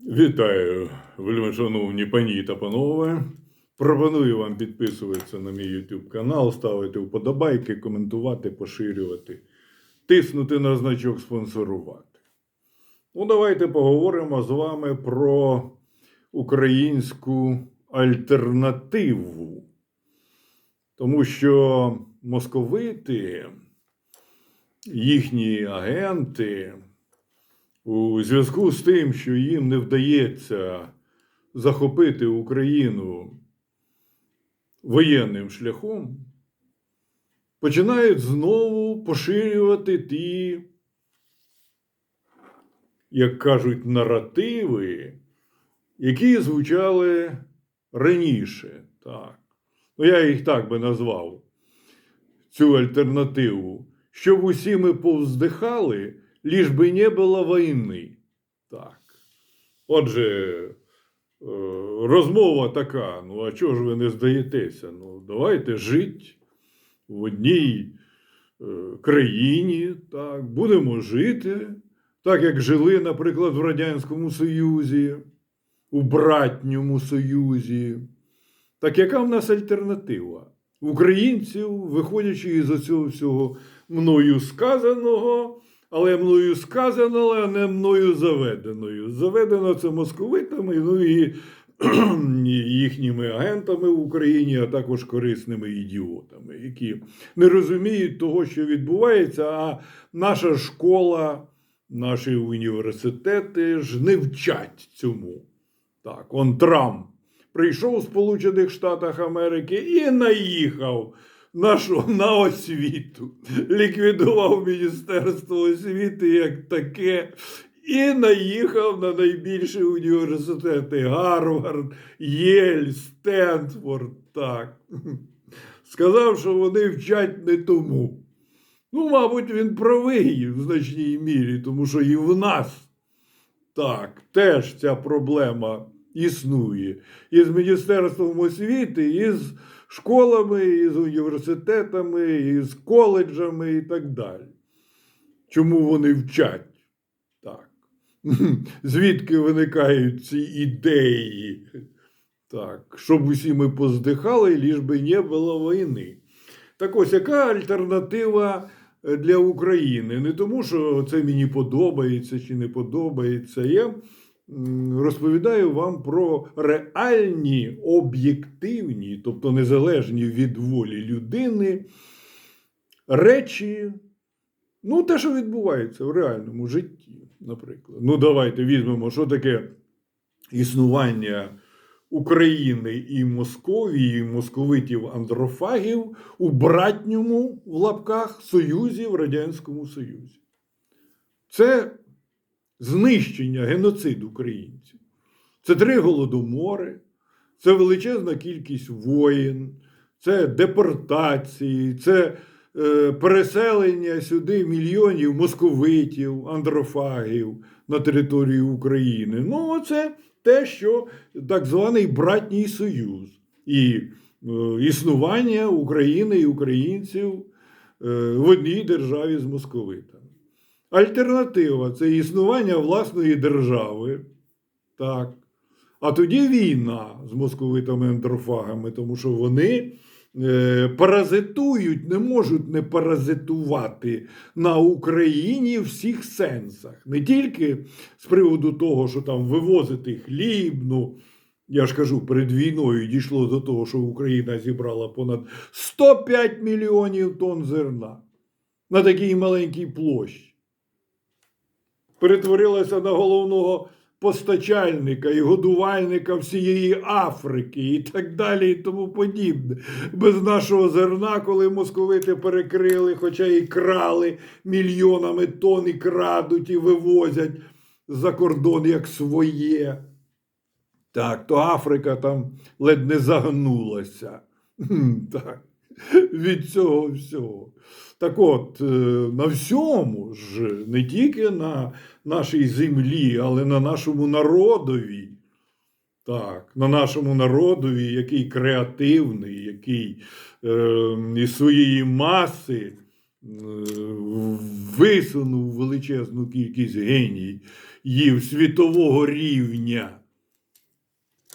Вітаю, вельмишановні пані та панове. Пропоную вам підписуватися на мій YouTube канал, ставити вподобайки, коментувати, поширювати, тиснути на значок спонсорувати. Ну, давайте поговоримо з вами про українську альтернативу. Тому що московити, їхні агенти, у зв'язку з тим, що їм не вдається захопити Україну воєнним шляхом, починають знову поширювати ті, як кажуть, наративи, які звучали раніше. Так. Ну, я їх так би назвав, цю альтернативу, щоб усі ми повздихали, ліж би не було війни. Так. Отже, е, розмова така: ну, а чого ж ви не здаєтеся? Ну, давайте жити в одній е, країні, так, будемо жити, так як жили, наприклад, в Радянському Союзі, у братньому Союзі. Так яка в нас альтернатива? Українців, виходячи із цього всього мною сказаного, але мною сказано, а не мною заведеною. Заведено це московитами, ну і їхніми агентами в Україні, а також корисними ідіотами, які не розуміють того, що відбувається, а наша школа, наші університети ж не вчать цьому. Так, он Трамп прийшов з Сполучених Штатів Америки і наїхав на що? На освіту. Ліквідував Міністерство освіти як таке. І наїхав на найбільші університети Гарвард, Єль, Стенфорд. Так. Сказав, що вони вчать не тому. Ну, мабуть, він правий в значній мірі, тому що і в нас так теж ця проблема існує. І з Міністерством освіти, і з школами, і з університетами, і з коледжами, і так далі. Чому вони вчать? Так. Звідки виникають ці ідеї? Так, щоб усі ми поздихали, ліж би не було війни. Так ось, яка альтернатива е, для України? Не тому, що це мені подобається чи не подобається. Я розповідаю вам про реальні, об'єктивні, тобто незалежні від волі людини, речі, ну, те, що відбувається в реальному житті, наприклад. Ну, давайте візьмемо, що таке існування. України і Московії, і московитів андрофагів у братньому в лапках Союзі в Радянському Союзі. Це знищення, геноцид українців. Це три голодомори, це величезна кількість воїн, це депортації, це е, переселення сюди мільйонів московитів, андрофагів на територію України. Ну, оце те, що так званий братній союз і е, існування України і українців е, в одній державі з московитами. Альтернатива це існування власної держави. Так. А тоді війна з московитами-андрофагами, тому що вони е, паразитують, не можуть не паразитувати на Україні в всіх сенсах. Не тільки з приводу того, що там вивозити хліб, ну, я ж кажу, перед війною дійшло до того, що Україна зібрала понад 105 мільйонів тонн зерна на такій маленькій площі. Перетворилася на головного постачальника і годувальника всієї Африки і так далі, і тому подібне. Без нашого зерна, коли московити перекрили, хоча і крали мільйонами тонн, і крадуть і вивозять за кордон як своє. Так, то Африка там ледь не загнулася. Так, від цього всього. Так от, е, на всьому ж, не тільки на нашій землі, але на нашому народові. Так, на нашому народові, який креативний, який е, із своєї маси висунув величезну кількість геніїв світового рівня,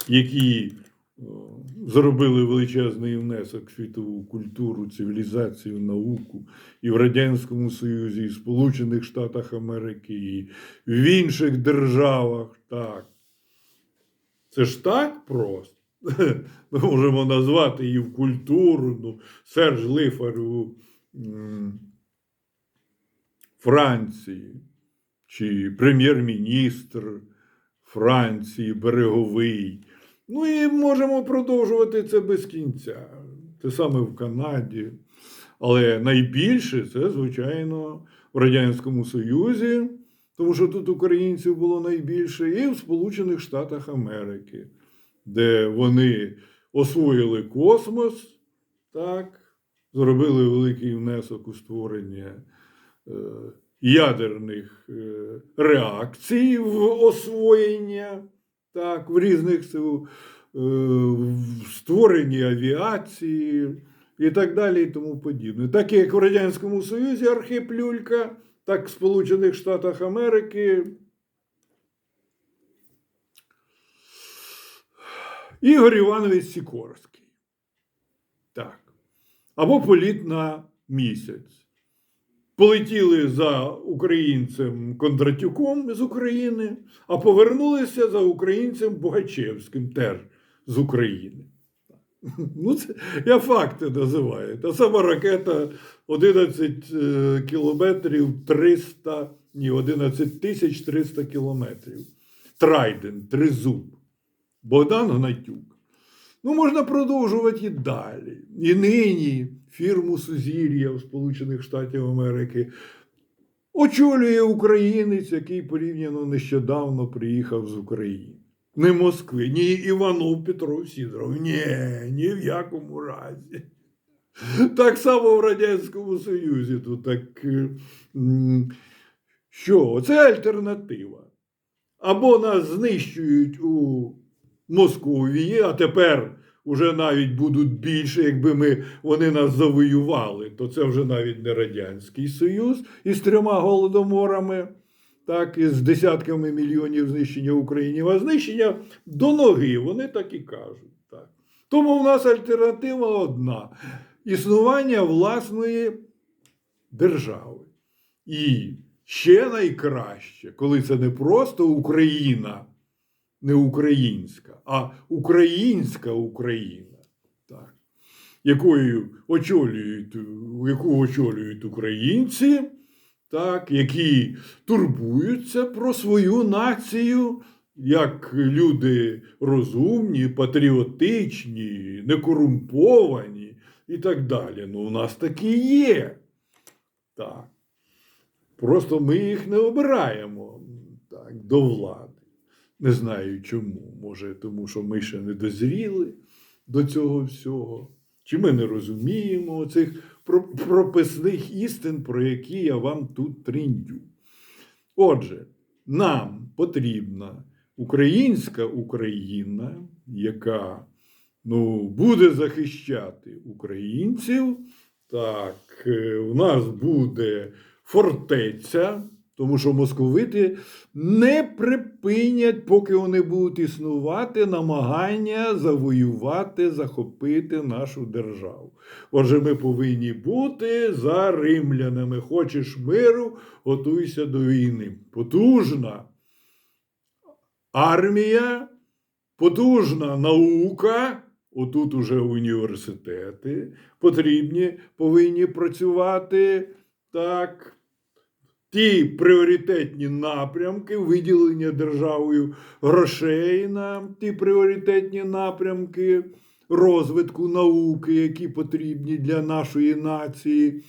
які о, зробили величезний внесок в світову культуру, цивілізацію, науку і в Радянському Союзі, і в Сполучених Штатах Америки, і в інших державах. Так. Це ж так просто. Ми можемо назвати її в культуру. Ну, Серж Лифар у Франції, чи прем'єр-міністр Франції, Береговий. Ну і можемо продовжувати це без кінця. Те саме в Канаді. Але найбільше це, звичайно, в Радянському Союзі, тому що тут українців було найбільше, і в Сполучених Штатах Америки, де вони освоїли космос, так, зробили великий внесок у створення е, ядерних е, реакцій в освоєння, так, в різних сил, е, створенні авіації і так далі, і тому подібне. Так як в Радянському Союзі Архип Люлька, так в Сполучених Штатах Америки. Ігор Іванович Сікорський. Так. Або політ на місяць. Полетіли за українцем Кондратюком з України, а повернулися за українцем Богачевським теж з України. Ну, це я факти називаю. Та сама ракета 11 е, кілометрів 300, ні, 11 тисяч 300 кілометрів. Трайден, тризуб. Богдан Гнатюк. Ну, можна продовжувати і далі. І нині фірму Сузір'я в Сполучених Штатів Америки очолює українець, який порівняно нещодавно приїхав з України. Не Москви, ні Іванов Петров Сідоров. Ні, ні в якому разі. Так само в Радянському Союзі. Тут так. Що? Це альтернатива. Або нас знищують у Московії, а тепер уже навіть будуть більше, якби ми, вони нас завоювали, то це вже навіть не Радянський Союз із трьома голодоморами, так, із десятками мільйонів знищення України, а знищення до ноги, вони так і кажуть. Так. Тому в нас альтернатива одна: існування власної держави. І ще найкраще, коли це не просто Україна, не українська, а українська Україна, так, якою очолюють, яку очолюють українці, так, які турбуються про свою націю, як люди розумні, патріотичні, некорумповані і так далі. Ну, у нас такі є. Так. Просто ми їх не обираємо так, до влади. Не знаю чому. Може, тому що ми ще не дозріли до цього всього. Чи ми не розуміємо цих прописних істин, про які я вам тут тріндю. Отже, нам потрібна українська Україна, яка ну, буде захищати українців. Так, е, в нас буде фортеця, тому що московити не припинять, поки вони будуть існувати, намагання завоювати, захопити нашу державу. Отже, ми повинні бути за римлянами. Хочеш миру, готуйся до війни. Потужна армія, потужна наука. Отут уже університети потрібні, повинні працювати так. Ті пріоритетні напрямки, виділення державою грошей на ті пріоритетні напрямки розвитку науки, які потрібні для нашої нації,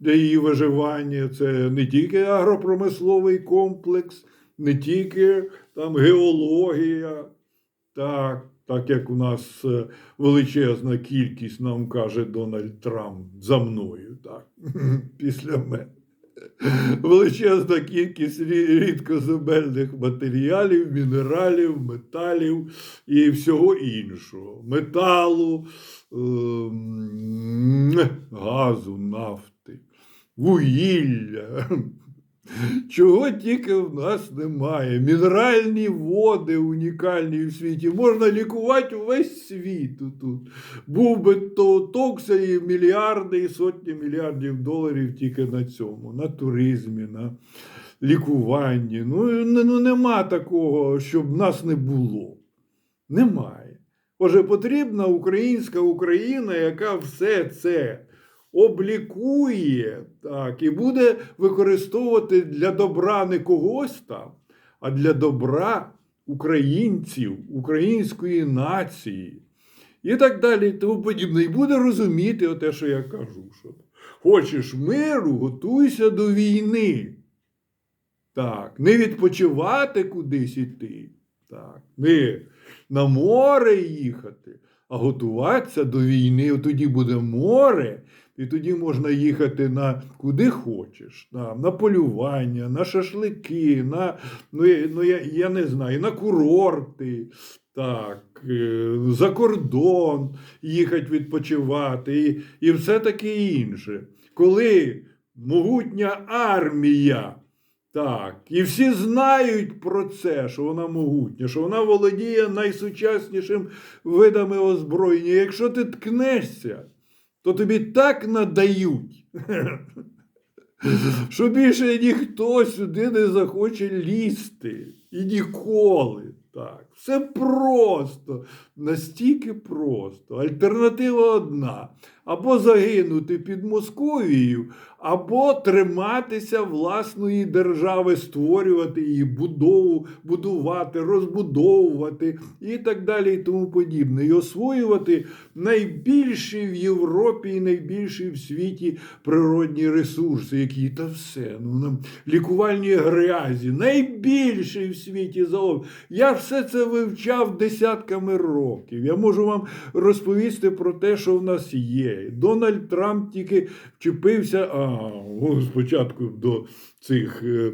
для її виживання. Це не тільки агропромисловий комплекс, не тільки там геологія, так, так як у нас е, величезна кількість, нам каже Дональд Трамп за мною, так, після мене. Величезна кількість рі- рідкоземельних матеріалів, мінералів, металів і всього іншого. Металу, ем, газу, нафти. вугілля. Чого тільки в нас немає. Мінеральні води унікальні в світі. Можна лікувати весь світ тут. Був би то токся і мільярди, і сотні мільярдів доларів тільки на цьому, на туризмі, на лікуванні. Ну, ну нема такого, щоб нас не було. Немає. Отже, потрібна українська Україна, яка все це облікує так, і буде використовувати для добра не когось там, а для добра українців, української нації. І так далі, і тому подібне. І буде розуміти те, що я кажу. Що хочеш миру, готуйся до війни. Так, не відпочивати кудись іти. Так, не на море їхати, а готуватися до війни. Тоді буде море, і тоді можна їхати на куди хочеш, на, на полювання, на шашлики, на ну, ну я, я не знаю, на курорти. Так, е, за кордон їхати відпочивати і, і все таке інше. Коли могутня армія так, і всі знають про це, що вона могутня, що вона володіє найсучаснішим видами озброєння. Якщо ти ткнешся, то тобі так надають, що більше ніхто сюди не захоче лізти. І ніколи. Так. Все просто, настільки просто. Альтернатива одна: або загинути під Московією, або триматися власної держави, створювати її, будову, будувати, розбудовувати і так далі, і тому подібне. І освоювати найбільші в Європі і найбільші в світі природні ресурси, які та все. Ну, нам лікувальні грязі, найбільші в світі загалом. Я все це вивчав десятками років. Я можу вам розповісти про те, що в нас є. Дональд Трамп тільки вчепився а, спочатку до цих е,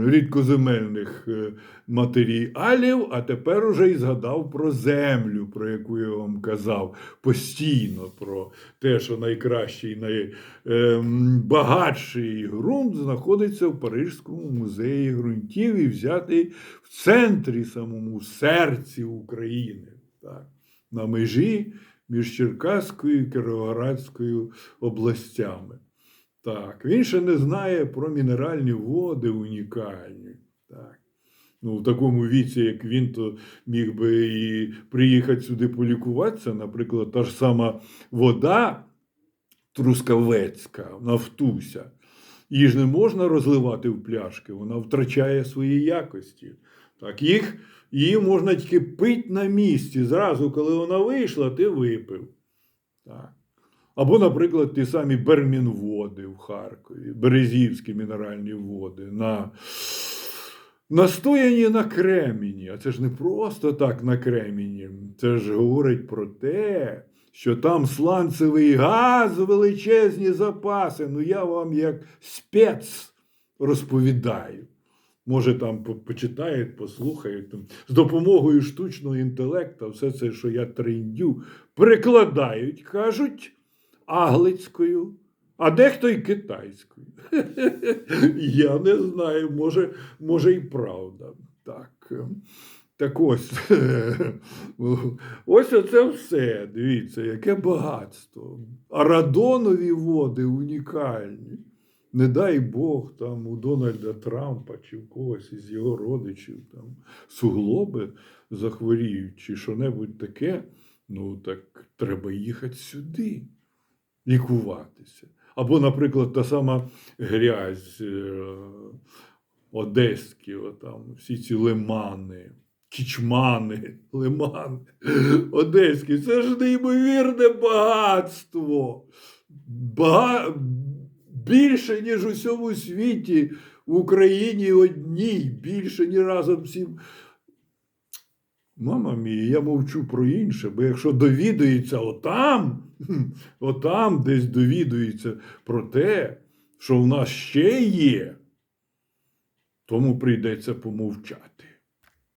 рідкоземельних е, матеріалів, а тепер уже і згадав про землю, про яку я вам казав постійно, про те, що найкращий, найбагатший ґрунт знаходиться в Парижському музеї ґрунтів і взятий в центрі самому, серці України. Так, на межі між Черкаською і Кіровоградською областями. Так, він ще не знає про мінеральні води унікальні. Так. Ну, в такому віці, як він, то міг би і приїхати сюди полікуватися. Наприклад, та ж сама вода трускавецька, нафтуся. Її ж не можна розливати в пляшки, вона втрачає свої якості. Так, їх, її можна тільки пити на місці. Зразу, коли вона вийшла, ти випив. Так. Або, наприклад, ті самі Бермінводи в Харкові, Березівські мінеральні води, на, настояні на кремені. А це ж не просто так на кремені. Це ж говорить про те, що там сланцевий газ, величезні запаси. Ну, я вам як спец розповідаю. Може, там почитають, послухають. З допомогою штучного інтелекту, все це, що я трендю, перекладають, кажуть аглицькою, а дехто й китайською. Я не знаю, може, може і правда. Так. Так ось, ось оце все. Дивіться, яке багатство. А радонові води унікальні. Не дай Бог там у Дональда Трампа чи в когось із його родичів там суглоби захворіють чи що-небудь таке, ну так треба їхати сюди лікуватися. Або, наприклад, та сама грязь е, одеські, отам, всі ці лимани, кічмани, лимани одеські. Це ж неймовірне багатство. Бага... Більше, ніж у всьому світі, в Україні одній, більше, ніж разом всім. Мама мія, я мовчу про інше, бо якщо довідується отам, отам десь довідується про те, що в нас ще є, тому прийдеться помовчати.